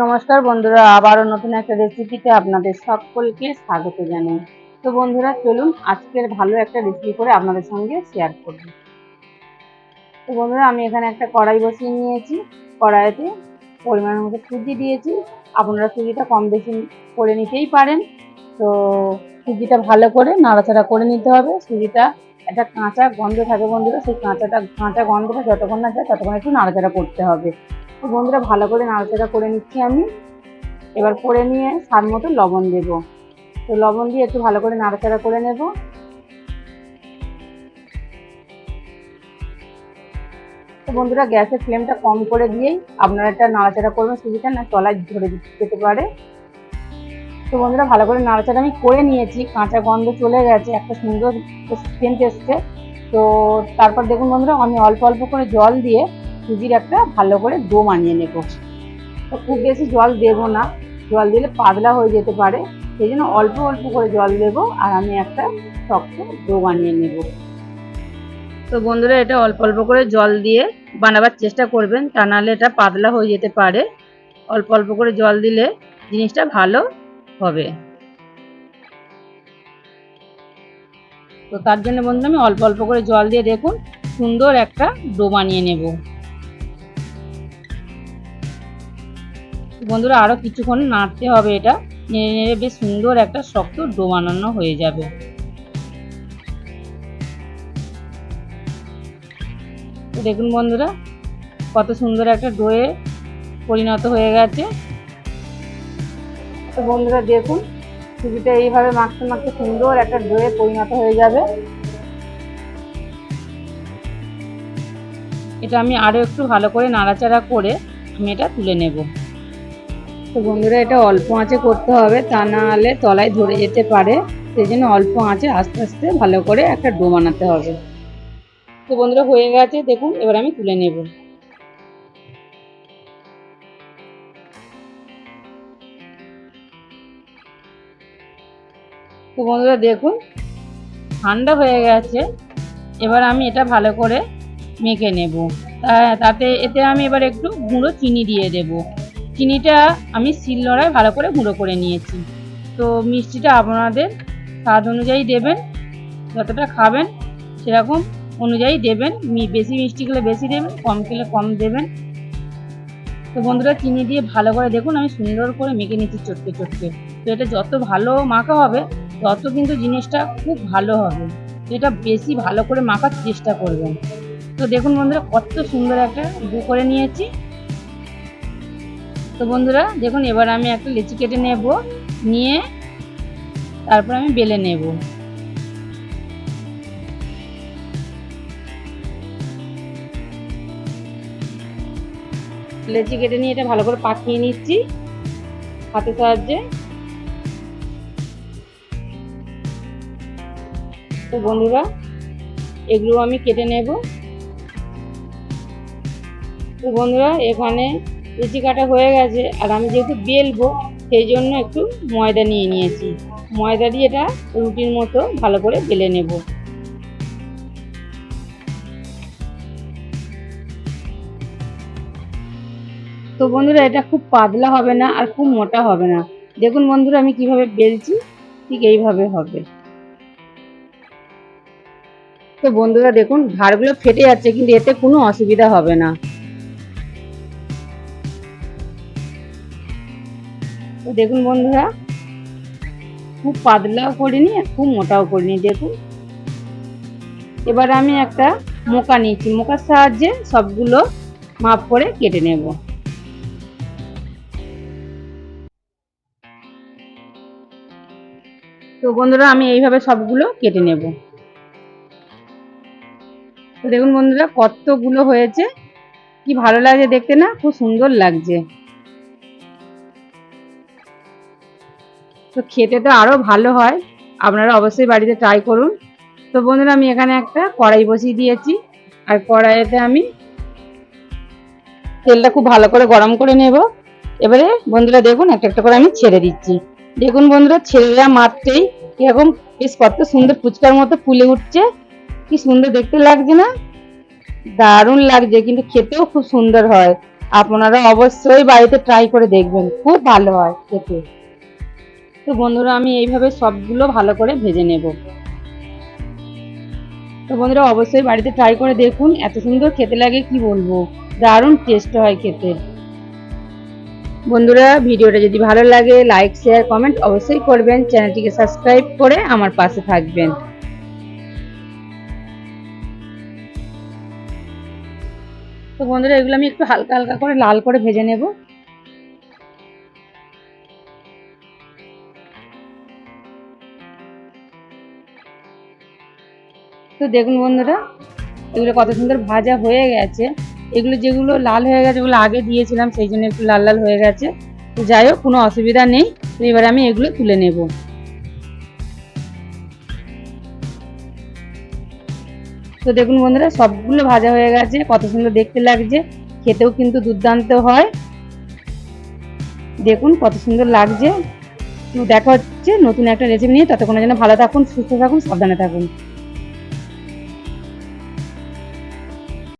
নমস্কার বন্ধুরা, আবারও নতুন একটা রেসিপিতে আপনাদের সকলকে স্বাগত জানাই। তো বন্ধুরা, চলুন আজকের ভালো একটা রেসিপি করে আপনাদের সঙ্গে শেয়ার করব। তো বন্ধুরা, আমি এখানে একটা কড়াই বসিয়ে নিয়েছি। কড়াইতে পরিমাণ মতো সুজি দিয়েছি। আপনারা সুজিটা কম বেশি করে নিতেই পারেন। তো সুজিটা ভালো করে নাড়াচাড়া করে নিতে হবে। সুজিটা একটা কাঁচা গন্ধ থাকে বন্ধুরা, সেই কাঁচাটা, কাঁচা গন্ধটা যতক্ষণ না যায়, ততক্ষণ একটু নাড়াচাড়া করতে হবে। তো বন্ধুরা, ভালো করে নাড়াচাড়া করে নিচ্ছি আমি। এবার করে নিয়ে স্বাদ মতো লবণ দেব। তো লবণ দিয়ে একটু ভালো করে নাড়াচাড়া করে নেব। তো বন্ধুরা, গ্যাসের ফ্লেমটা কম করে দিয়েই আপনারা একটা নাড়াচাড়া করবেন। সুজিটা না তলায় ধরে যেতে পারে। তো বন্ধুরা, ভালো করে নাড়াচাড়া আমি করে নিয়েছি। কাঁচা গন্ধ চলে গেছে, একটা সুন্দর সেন্ট এসছে। তো তারপর দেখুন বন্ধুরা, আমি অল্প অল্প করে জল দিয়ে সুজির একটা ভালো করে ডো বানিয়ে নেব। তো খুব বেশি জল দেব না। জল দিলে পাতলা হয়ে যেতে পারে। সেই জন্য অল্প অল্প করে জল দেব আর আমি একটা শক্ত ডো বানিয়ে নেব। তো বন্ধুরা, এটা অল্প অল্প করে জল দিয়ে বানাবার চেষ্টা করবেন। তা নাহলে এটা পাতলা হয়ে যেতে পারে। অল্প অল্প করে জল দিলে জিনিসটা ভালো হবে। তো তার জন্য বন্ধুরা, আমি অল্প অল্প করে জল দিয়ে দেখুন, সুন্দর একটা ডো বানিয়ে নেব। বন্ধুরা আরও কিছুক্ষণ নাড়তে হবে এটা। নেড়ে নেড়ে বেশ সুন্দর একটা শক্ত ডো বানানো হয়ে যাবে। দেখুন বন্ধুরা, কত সুন্দর একটা ডোয়ে পরিণত হয়ে গেছে। তো বন্ধুরা, দেখুন সুজিটা এইভাবে মাখতে মাখতে সুন্দর একটা ডোয়ে পরিণত হয়ে যাবে। এটা আমি আরও একটু ভালো করে নাড়াচাড়া করে আমি এটা তুলে নেব। তো বন্ধুরা, এটা অল্প আঁচে করতে হবে, তা না হলে তলায় ধরে যেতে পারে। সেই জন্য অল্প আঁচে আস্তে আস্তে ভালো করে একটা ডো বানাতে হবে। তো বন্ধুরা, হয়ে গেছে, দেখুন, এবার আমি তুলে নেব। তো বন্ধুরা, দেখুন, ঠান্ডা হয়ে গেছে, এবার আমি এটা ভালো করে মেখে নেব। তাতে, এতে আমি এবার একটু গুঁড়ো চিনি দিয়ে দেব। চিনিটা আমি শিলনোড়ায় ভালো করে গুঁড়ো করে নিয়েছি। তো মিষ্টিটা আপনাদের স্বাদ অনুযায়ী দেবেন, যতটা খাবেন সেরকম অনুযায়ী দেবেন। বেশি মিষ্টি খেলে বেশি দেবেন, কম খেলে কম দেবেন। তো বন্ধুরা, চিনি দিয়ে ভালো করে দেখুন, আমি সুন্দর করে মেখে নিচ্ছি চটকে চটকে। তো এটা যত ভালো মাখা হবে, তত কিন্তু জিনিসটা খুব ভালো হবে। এটা বেশি ভালো করে মাখার চেষ্টা করবেন। তো দেখুন বন্ধুরা, কত সুন্দর একটা ডু করে নিয়েছি। তো বন্ধুরা, দেখুন, এবার আমি একটা লিচি কেটে নেব, নিয়ে তারপর আমি বেলে নেব। লেচি কেটে নিয়ে এটা ভালো করে পাকিয়ে নিচ্ছি হাতের সাহায্যে। তো বন্ধুরা, এগুলো আমি কেটে নেব। তো বন্ধুরা, এখানে লুচি কাটা হয়ে গেছে আর আমি যেহেতু বেলবো, সেই জন্য একটু ময়দা নিয়ে নিয়েছি। ময়দা দিয়ে এটা রুটির মতো ভালো করে বেলে নেব। তো বন্ধুরা, এটা খুব পাতলা হবে না আর খুব মোটা হবে না। দেখুন বন্ধুরা, আমি কীভাবে বেলছি, ঠিক এইভাবে হবে। তো বন্ধুরা, দেখুন ধারগুলো ফেটে যাচ্ছে, কিন্তু এতে কোনো অসুবিধা হবে না। দেখুন বন্ধুরা, খুব পাতলাও করিনি আর খুব মোটাও করিনি, দেখুন। এবার আমি একটা মোকা নিয়েছি, মোকার সাহায্যে সবগুলো মাপ করে কেটে নেব। তো বন্ধুরা, আমি এইভাবে সবগুলো কেটে নেব। তো দেখুন বন্ধুরা, কতগুলো হয়েছে, কি ভালো লাগছে দেখতে না, খুব সুন্দর লাগছে। তো খেতে তো আরও ভালো হয়। আপনারা অবশ্যই বাড়িতে ট্রাই করুন। তো বন্ধুরা, আমি এখানে একটা কড়াই বসিয়ে দিয়েছি। আর কড়াইতে আমি তেলটা খুব ভালো করে গরম করে নেব। এবারে বন্ধুরা, দেখুন, একটা একটা করে আমি ছেড়ে দিচ্ছি। দেখুন বন্ধুরা, ছেলেরা মারতেই এরকম বেশ কত সুন্দর ফুচকার মতো ফুলে উঠছে। কি সুন্দর দেখতে লাগছে না? দারুণ লাগছে, কিন্তু খেতেও খুব সুন্দর হয়। আপনারা অবশ্যই বাড়িতে ট্রাই করে দেখবেন। খুব ভালো হয় খেতে। তো বন্ধুরা, আমি এইভাবে সবগুলো ভালো করে ভেজে নেব। তো বন্ধুরা, অবশ্যই বাড়িতে ট্রাই করে দেখুন, এত সুন্দর খেতে লাগে, কি বলব? দারুণ টেস্ট হয় খেতে। বন্ধুরা, ভিডিওটা যদি ভালো লাগে লাইক শেয়ার কমেন্ট অবশ্যই করবেন। চ্যানেলটিকে সাবস্ক্রাইব করে আমার পাশে থাকবেন। তো বন্ধুরা, এগুলো আমি একটু হালকা হালকা করে লাল করে ভেজে নেব। তো দেখুন বন্ধুরা, এগুলো কত সুন্দর ভাজা হয়ে গেছে। এগুলো যেগুলো লাল হয়ে গেছে ওগুলো আগে দিয়েছিলাম, সেই জন্য একটু লাল লাল হয়ে গেছে। তো যাই হোক, কোনো অসুবিধা নেই। তো এবার আমি এগুলো তুলে নেব। তো দেখুন বন্ধুরা, সবগুলো ভাজা হয়ে গেছে। কত সুন্দর দেখতে লাগছে। খেতেও কিন্তু দুর্দান্ত হয়। দেখুন কত সুন্দর লাগছে। তো দেখা হচ্ছে নতুন একটা রেসিপি নিয়ে। ততক্ষণের জন্য ভালো থাকুন, সুস্থ থাকুন, সাবধানে থাকুন।